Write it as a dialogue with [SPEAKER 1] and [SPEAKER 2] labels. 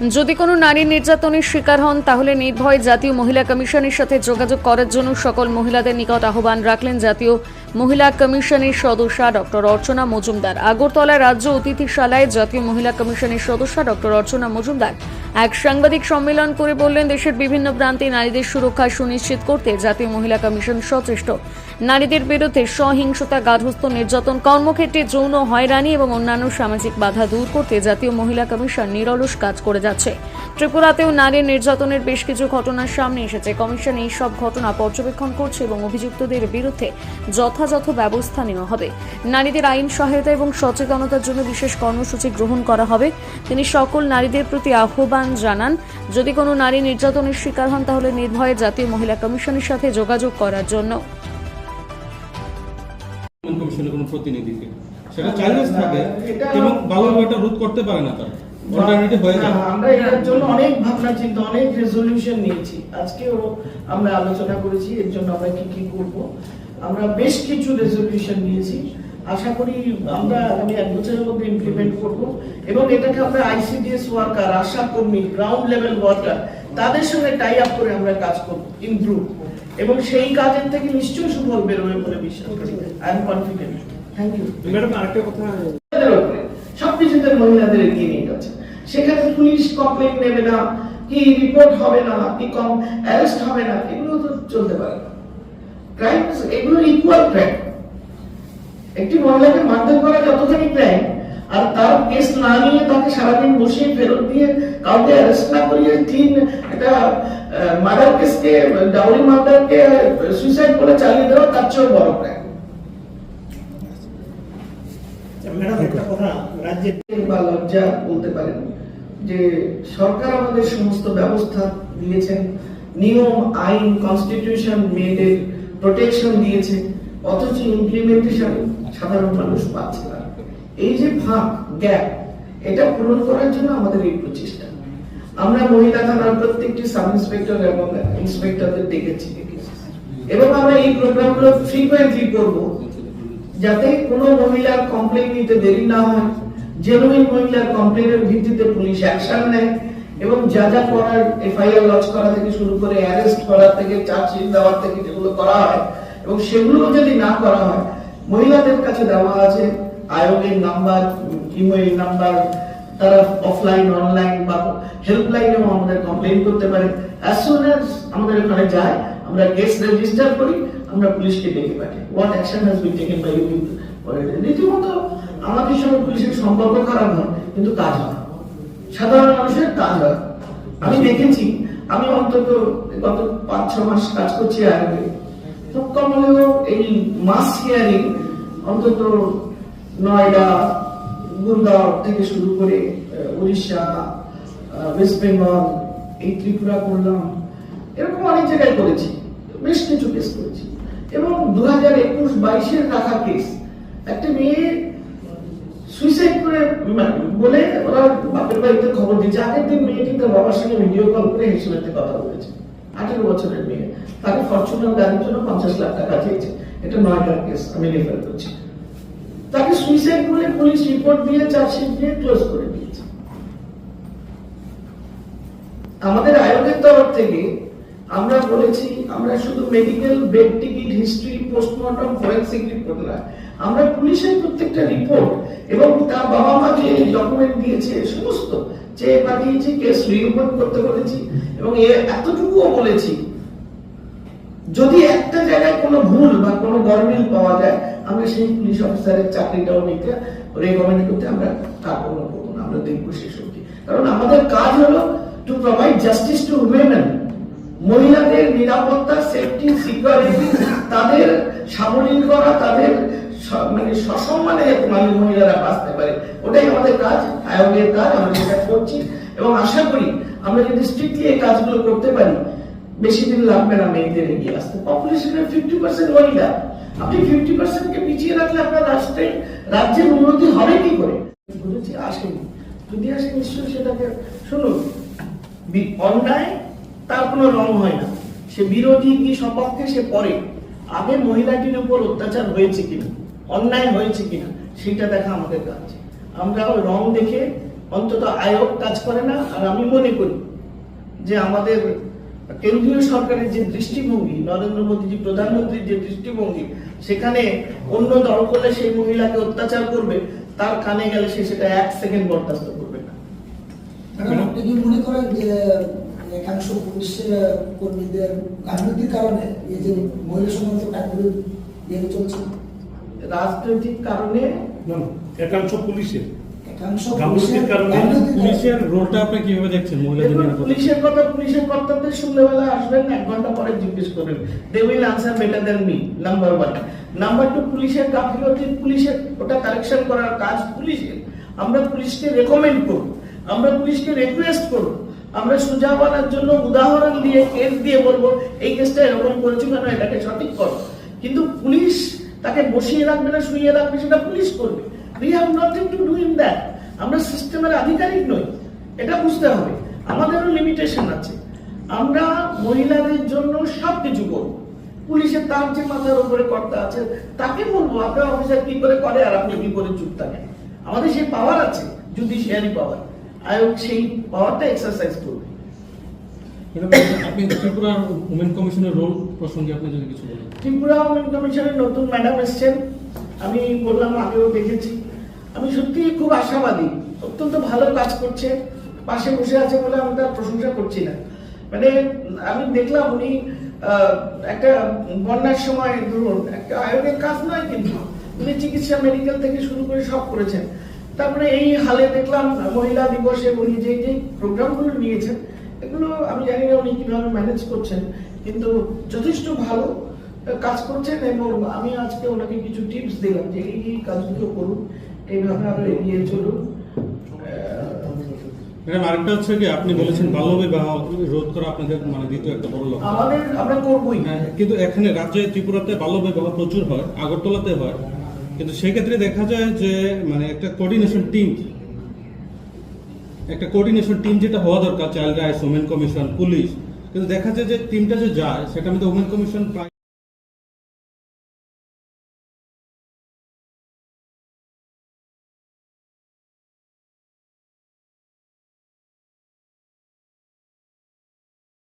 [SPEAKER 1] যদি কোনো নারী নির্যাতনের শিকার হন, তাহলে নির্ভয় জাতীয় মহিলা কমিশনের সাথে যোগাযোগ করার জন্য সকল মহিলাদের নিকট আহ্বান রাখলেন জাতীয় মহিলা কমিশনের সদস্যা ডক্টর অর্চনা মজুমদার। আগরতলা রাজ্য অতিথিশালায় জাতীয় মহিলা কমিশনের সদস্যা ডক্টর অর্চনা মজুমদার এক সাংবাদিক সম্মেলন করে বললেন, দেশের বিভিন্ন প্রান্তে নারীদের সুরক্ষা সুনিশ্চিত করতে জাতীয় মহিলা কমিশন সচেষ্ট। নারীদের বিরুদ্ধে সহিংসতা, গার্হস্থ্য, নির্যাতন, কর্মক্ষেত্রে যৌন হয়রানি এবং অন্যান্য সামাজিক বাধা দূর করতে জাতীয় মহিলা কমিশন নিরলস কাজ করে যাচ্ছে। ত্রিপুরাতেও নারী নির্যাতনের বেশ কিছু ঘটনার সামনে এসেছে। কমিশন এই সব ঘটনা পর্যবেক্ষণ করছে এবং অভিযুক্তদের বিরুদ্ধে যথাযথ ব্যবস্থা নেওয়া হবে। নারীদের আইন সহায়তা এবং সচেতনতার জন্য বিশেষ কর্মসূচি গ্রহণ করা হবে। তিনি সকল নারীদের প্রতি আহ্বান জানান যদি কোনো নারী নির্যাতনের শিকার হন তাহলে নির্ভয়ে জাতীয় মহিলা কমিশনের সাথে যোগাযোগ করার জন্য।
[SPEAKER 2] কমিশনের কোনো প্রতিনিধিকে। সেটা চাইলেন্স থাকে এবং ভালোভাবে এটা রোধ করতে পারে না তারা। অল্টারনেটিভ যায়
[SPEAKER 3] না, আমরা এটার জন্য অনেক ভাবনা চিন্তা অনেক রেজলিউশন নিয়েছি। আজকেও আমরা আলোচনা করেছি এর জন্য আমরা কি কি করব? আমরা বেশ কিছু রেজলিউশন নিয়েছি। আশা করি আমরা আগামী এক বছরের মধ্যে ইমপ্লিমেন্ট করব এবং এটাকে আমরা আইসিডিএস ওয়ার্কার আশা কর্মী গ্রাউন্ড লেভেল ওয়ার্কার তাদের সঙ্গে টাই আপ করে আমরা কাজ করব ইমপ্রুভ এবং সেই কাজের থেকে নিশ্চয়ই সুফল বেরোবে বলে বিশ্বাস করি। I am confident thank you
[SPEAKER 2] madam আরেকটা কথা।
[SPEAKER 3] সবকিছুতে মহিলাদের এগিয়ে নিয়ে যাচ্ছে সেখানে পুলিশ কমপ্লেন নেবে না কি রিপোর্ট হবে না কি কম অ্যারেস্ট হবে না এগুলো তো চলতে পারে না। ক্রাইম এগুলো ইকুয়াল ক্রাইম একটি মহিলাকে মারধর করা যতখানি ক্রাইম আর তার কেস না নিয়ে তাকে সারাদিন বসিয়ে ফেরত দিয়ে কাউকে অ্যারেস্ট না করিয়ে তিন একটা মার্ডার কেসকে ডাউরি মার্ডারকে সুইসাইড করে চালিয়ে দেওয়া তার চেয়েও বড় ক্রাইম
[SPEAKER 4] কথা রাজ্যের
[SPEAKER 3] বা লজ্জা বলতে পারেন যে সরকার আমাদের সমস্ত ব্যবস্থা দিয়েছেন নিয়ম আইন কনস্টিটিউশন মেয়েদের প্রোটেকশন দিয়েছে, অথচ ইমপ্লিমেন্টেশন সাধারণ মানুষ পাচ্ছে না। এই যে ফাঁক গ্যাপ এটা পূরণ করার জন্য আমাদের এই প্রচেষ্টা। আমরা মহিলা থানার প্রত্যেকটি সাব ইন্সপেক্টর এবং ইন্সপেক্টরদের ডেকেছি এবং আমরা এই প্রোগ্রামগুলো ফ্রিকোয়েন্টলি করব, যাতে কোনো মহিলার কমপ্লেন নিতে দেরি না হয়। জেনুইন মহিলার কমপ্লেনের ভিত্তিতে পুলিশ অ্যাকশন নেয়। এবং যা যা করার এফআইআর লজ করা থেকে শুরু করে অ্যারেস্ট করা থেকে, চার্জশিট দেওয়ার থেকে যেগুলো করা হয়, এবং সেগুলো যদি না করা হয়, মহিলাদের কাছে দেওয়া আছে আয়োগের নাম্বার ইমেল নাম্বার, তারা অফলাইন অনলাইন বা হেল্পলাইনেও আমাদের কমপ্লেন করতে পারে। অ্যাজ সুন অ্যাজ আমাদের ওখানে যায়, আমরা কেস রেজিস্টার করি, আমরা পুলিশকে ডেকে পাঠাই। What action has been taken by you রীতিমতো আমাদের সঙ্গে পুলিশের সম্পর্ক খারাপ হয় কিন্তু কাজ হয় সাধারণ মানুষের কাজ হয় আমি দেখেছি, আমি অন্তত গত পাঁচ ছ মাস কাজ করছি আগে খুব কম হলেও এই মাস হিয়ারিং অন্তত নয়ডা, গুরগাঁও থেকে শুরু করে উড়িষ্যা ওয়েস্ট বেঙ্গল এই ত্রিপুরা করলাম। এরকম অনেক জায়গায় করেছি। বেশ কিছু কেস করেছি। এবং দু হাজার একুশ বাইশের রাখা কেস একটা মেয়ে সুইসাইড করে বলে ওরা বাপের বাড়িতে খবর আগের দিন মেয়েটি তার বাবার সঙ্গে ভিডিও কল করে কথা বলেছে। আঠেরো বছরের মেয়ে। তাকে ফরচুনার গাড়ির জন্য পঞ্চাশ লাখ টাকা চেয়েছে। এটা কেস আমি রেফার করছি। তাকে সুইসাইড পুলিশ রিপোর্ট দিয়ে চার্জশিট দিয়ে ক্লোজ করে দিয়েছে। আমাদের আয়োগের তরফ থেকে আমরা বলেছি, আমরা শুধু medical bed ticket history postmortem forensic report না আমরা পুলিশের প্রত্যেকটা রিপোর্ট এবং তার বাবা মা যে ডকুমেন্ট দিয়েছে সমস্ত যে পাঠিয়েছি কেস রিওপেন করতে বলেছি এবং এ এতটুকুও বলেছি, যদি একটা জায়গায় কোনো ভুল বা কোনো গরমিল পাওয়া যায় সেই পুলিশ অফিসারের চাকরিটাও নিতে রেকমেন্ড করতে আমরা কার্পণ্য করব না, আমরা দেখব শেষ অব্দি কারণ আমাদের কাজ হলো to provide justice to women মহিলাদের নিরাপত্তা সেফটি সিকিউরিটি তাদের সাবলীল করা, তাদের মানে সসম্মানে মানে মহিলারা বাঁচতে পারে। ওটাই আমাদের কাজ, আয়োগের কাজ, আমরা সেটা করছি। এবং আশা করি আমরা যদি স্ট্রিক্টলি এই কাজগুলো করতে পারি, বেশি দিন লাগবে না মেয়েদের এগিয়ে আসতে। পপুলেশনের ফিফটি পার্সেন্ট মহিলা। আপনি ফিফটি পিছিয়ে রাখলে আপনার রাষ্ট্রে, রাজ্যের উন্নতি হবে কি করে? বলেছি, আসেনি। যদি আসে, নিশ্চয়ই সেটাকে শুনুন। অন্যায়, তার কোনো রং হয় না। সে বিরোধী কি, সপক্ষে সে পরে। আগে মহিলাটির উপর অত্যাচার হয়েছে কিনা? অন্যায় হয়েছে কিনা সেটা দেখা আমাদের কাজ আমরা রং দেখে অন্তত আয়োগ কাজ করে না আর আমি মনে করি যে আমাদের কেন্দ্রীয় সরকারের যে দৃষ্টিভঙ্গি নরেন্দ্র মোদীজি প্রধানমন্ত্রীর যে দৃষ্টিভঙ্গি সেখানে অন্য দল করলে সেই মহিলাকে অত্যাচার করবে তার কানে গেলে সে সেটা এক সেকেন্ড বরদাস্ত করবে না।
[SPEAKER 5] আপনি কি মনে করেন যে একাংশ পুলিশ কর্মীদের গাফিলতির কারণে এই যে মহিলা কাজগুলো ইয়ে চলছে?
[SPEAKER 3] রাজনৈতিক কারণে
[SPEAKER 6] একাংশ পুলিশের।
[SPEAKER 5] পুলিশের
[SPEAKER 6] কারণে
[SPEAKER 5] গাফিলতির কারণে-
[SPEAKER 2] পুলিশের রোলটা আপনি কীভাবে দেখছেন মহিলাদের
[SPEAKER 3] পুলিশের কথা পুলিশের কর্তব্যে সন্ধ্যেবেলা আসবেন এক ঘণ্টা পরে জিজ্ঞেস করবেন। They will answer better than me number one number two পুলিশের গাফিলতি পুলিশের ওটা কারেকশন করার কাজ পুলিশের আমরা পুলিশকে রেকমেন্ড করব আমরা পুলিশকে রিকোয়েস্ট করব। আমরা জন্য উদাহরণ দিয়ে কেস দিয়ে বলব এই কেসটা এরকম করেছি কেন এটাকে সঠিক করো। কিন্তু পুলিশ তাকে বসিয়ে রাখবে না শুয়ে রাখবে, সেটা পুলিশ করবে। We have nothing to do in that আমরা সিস্টেমের আধিকারিক নই, এটা বুঝতে হবে। আমাদেরও লিমিটেশন আছে। আমরা মহিলাদের জন্য সব কিছু করব। পুলিশের তার যে মাথার উপরে কর্তা আছে, তাকে বলব, আপনার অফিসার কি করে করে আর আপনি কি করে চুপ থাকেন? আমাদের সেই পাওয়ার আছে জুডিশিয়ারি পাওয়ার আয়োগ সেই পাওয়ারটা এক্সারসাইজ করবে।
[SPEAKER 2] আপনি ত্রিপুরার উমেন কমিশনের রোল প্রসঙ্গে আপনি যদি কিছু বলেন।
[SPEAKER 3] ত্রিপুরা উমেন কমিশনের নতুন ম্যাডাম এসছেন। আমি বললাম, আগেও দেখেছি। আমি সত্যি খুব আশাবাদী। অত্যন্ত ভালো কাজ করছে। পাশে বসে আছে বলে আমি তার প্রশংসা করছি না। মানে আমি দেখলাম উনি একটা বন্যার সময় ধরুন, একটা আয়োগের কাজ নয় কিন্তু উনি চিকিৎসা মেডিকেল থেকে শুরু করে সব করেছেন। তারপরে এই হালে দেখলাম, মহিলা দিবসে উনি যে যে প্রোগ্রামগুলো নিয়েছেন, এগুলো আমি জানি না উনি কীভাবে ম্যানেজ করছেন, কিন্তু যথেষ্ট ভালো। কাজ করছেন এবং আমি আজকে ওনাকে কিছু টিপস দিলাম যে এই কাজগুলো করুন এইভাবে আরও এগিয়ে চলুন।
[SPEAKER 2] ম্যাডাম আরেকটা হচ্ছে কি আপনি বলেছেন বাল্য রোধ করা আপনাদের মানে দ্বিতীয় একটা বড় লক্ষ্য।
[SPEAKER 3] আমাদের আমরা করবই।
[SPEAKER 2] হ্যাঁ, কিন্তু এখানে রাজ্যে ত্রিপুরাতে বাল্য প্রচুর হয় আগরতলাতে হয়। কিন্তু সেক্ষেত্রে দেখা যায় যে মানে একটা কোঅর্ডিনেশন টিম একটা কোঅর্ডিনেশন টিম যেটা হওয়া দরকার child rights women commission police কিন্তু দেখা যায় যে টিমটা যে যায় সেটা মধ্যে ওমেন কমিশন প্রায়